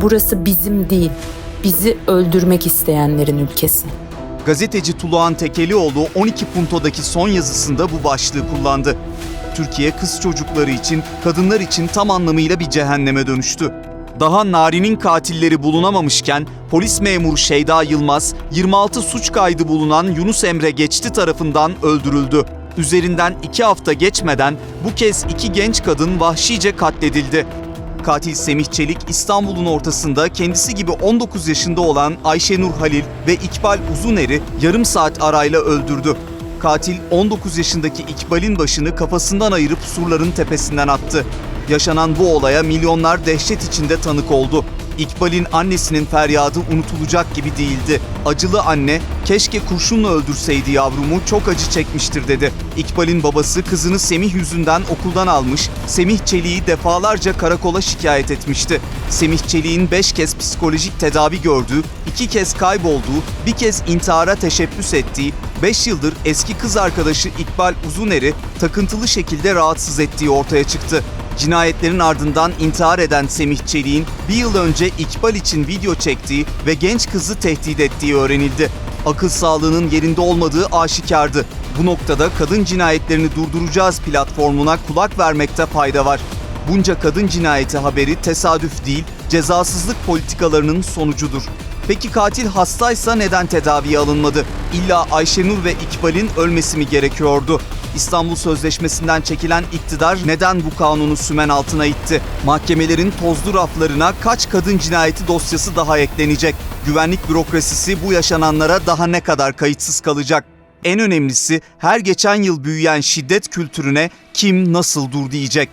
Burası bizim değil, bizi öldürmek isteyenlerin ülkesi. Gazeteci Tuluhan Tekelioğlu 12 Punto'daki son yazısında bu başlığı kullandı. Türkiye kız çocukları için, kadınlar için tam anlamıyla bir cehenneme dönüştü. Daha Nari'nin katilleri bulunamamışken polis memuru Şeyda Yılmaz, 26 suç kaydı bulunan Yunus Emre Geçti tarafından öldürüldü. Üzerinden iki hafta geçmeden bu kez iki genç kadın vahşice katledildi. Katil Semih Çelik İstanbul'un ortasında kendisi gibi 19 yaşında olan Ayşenur Halil ve İkbal Uzuner'i yarım saat arayla öldürdü. Katil 19 yaşındaki İkbal'in başını kafasından ayırıp surların tepesinden attı. Yaşanan bu olaya milyonlar dehşet içinde tanık oldu. İkbal'in annesinin feryadı unutulacak gibi değildi. Acılı anne, keşke kurşunla öldürseydi yavrumu çok acı çekmiştir dedi. İkbal'in babası kızını Semih yüzünden okuldan almış, Semih Çelik'i defalarca karakola şikayet etmişti. Semih Çelik'in 5 kez psikolojik tedavi gördüğü, 2 kez kaybolduğu, bir kez intihara teşebbüs ettiği, 5 yıldır eski kız arkadaşı İkbal Uzuner'i takıntılı şekilde rahatsız ettiği ortaya çıktı. Cinayetlerin ardından intihar eden Semih Çelik'in bir yıl önce İkbal için video çektiği ve genç kızı tehdit ettiği öğrenildi. Akıl sağlığının yerinde olmadığı aşikardı. Bu noktada kadın cinayetlerini durduracağız platformuna kulak vermekte fayda var. Bunca kadın cinayeti haberi tesadüf değil, cezasızlık politikalarının sonucudur. Peki katil hastaysa neden tedaviye alınmadı? İlla Ayşenur ve İkbal'in ölmesi mi gerekiyordu? İstanbul Sözleşmesi'nden çekilen iktidar neden bu kanunu sümen altına itti? Mahkemelerin tozlu raflarına kaç kadın cinayeti dosyası daha eklenecek? Güvenlik bürokrasisi bu yaşananlara daha ne kadar kayıtsız kalacak? En önemlisi her geçen yıl büyüyen şiddet kültürüne kim nasıl dur diyecek?